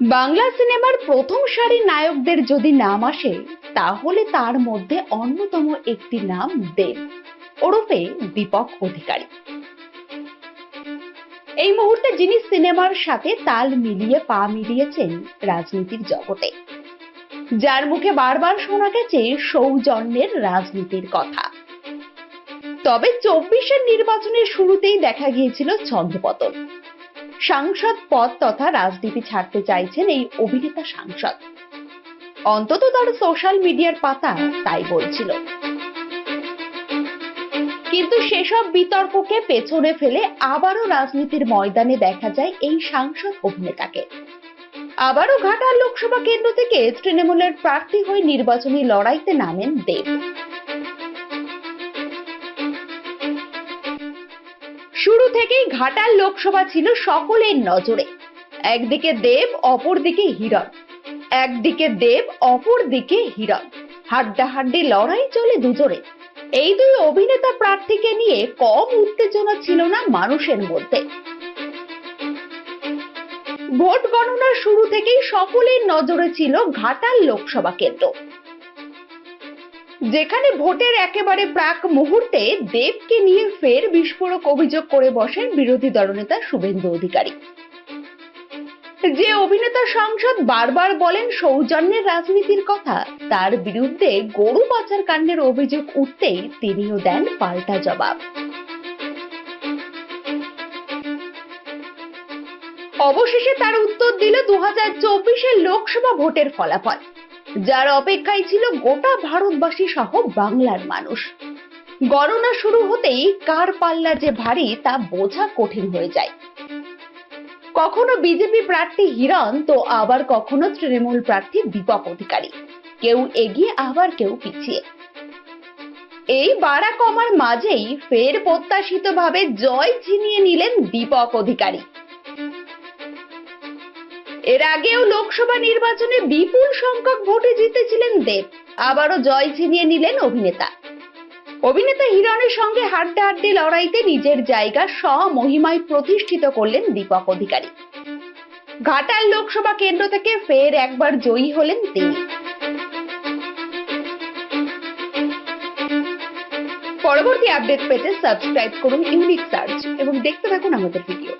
বাংলা সিনেমার প্রথম সারির নায়কদের যদি নাম আসে, তাহলে তার মধ্যে অন্যতম একটি নাম দেব। ওরফে দীপক অধিকারী। এই মুহূর্তে যিনি সিনেমার সাথে তাল মিলিয়ে পা মিলিয়েছেন রাজনীতির জগতে, যার মুখে বারবার শোনা গেছে সৌজন্যের রাজনীতির কথা। তবে চব্বিশের নির্বাচনের শুরুতেই দেখা গিয়েছিল ছন্দপতন। সাংসদ পদ তথা রাজনীতি ছাড়তে চাইছেন এই অভিনেতা সাংসদ। অন্তত তার সোশ্যাল মিডিয়ার পাতা তাই বলছিল। কিন্তু সেসব বিতর্ককে পেছনে ফেলে আবারও রাজনীতির ময়দানে দেখা যায় এই সাংসদ অভিনেতাকে। আবারও ঘাটাল লোকসভা কেন্দ্র থেকে তৃণমূলের প্রার্থী হয়ে নির্বাচনী লড়াইতে নামেন দেব। শুরু থেকেই ঘাটাল লোকসভা ছিল সকলের নজরে। একদিকে দেব, অপরদিকে হিরণ একদিকে দেব, অপরদিকে হিরণ হাড্ডাহাড্ডি লড়াই চলে দুজনে এই দুই অভিনেতা প্রার্থীকে নিয়ে কম উত্তেজনা ছিল না মানুষের মধ্যে। ভোট গণনার শুরু থেকেই সকলের নজরে ছিল ঘাটাল লোকসভা কেন্দ্র। যেখানে ভোটের একেবারে প্রাক মুহূর্তে দেবকে নিয়ে ফের বিস্ফোরক অভিযোগ করে বসেন বিরোধী দলনেতা শুভেন্দু অধিকারী। যে অভিনেতা সাংসদ বারবার বলেন সৌজন্যের রাজনীতির কথা, তার বিরুদ্ধে গরু পাচার কাণ্ডের অভিযোগ উঠতেই তিনিও দেন পাল্টা জবাব। অবশেষে তার উত্তর দিল দু হাজার লোকসভা ভোটের ফলাফল। যার অপেক্ষায় ছিল গোটা ভারতবাসী সহ বাংলার মানুষ। গণনা শুরু হতেই কার পাল্লা যে ভারী তা বোঝা কঠিন হয়ে যায়। কখনো বিজেপি প্রার্থী হিরণ, তো আবার কখনো তৃণমূল প্রার্থী দীপক অধিকারী। কেউ এগিয়ে, আবার কেউ পিছিয়ে। এই বাড়া কমার মাঝেই ফের প্রত্যাশিতভাবে জয় ছিনিয়ে নিলেন দীপক অধিকারী। এর আগেও লোকসভা নির্বাচনে বিপুল সংখ্যক ভোটে জিতেছিলেন দেব। আবারও জয় ছিনিয়ে নিলেন অভিনেতা। অভিনেতা হিরণের সঙ্গে হাড্ডাহাড্ডি লড়াইতে নিজের জায়গা স্বমহিমায় প্রতিষ্ঠিত করলেন দীপক অধিকারী। ঘাটাল লোকসভা কেন্দ্র থেকে ফের একবার জয়ী হলেন তিনি। পরবর্তী আপডেট পেতে সাবস্ক্রাইব করুন ইউনিক সার্চ এবং দেখতে থাকুন আমাদের ভিডিও।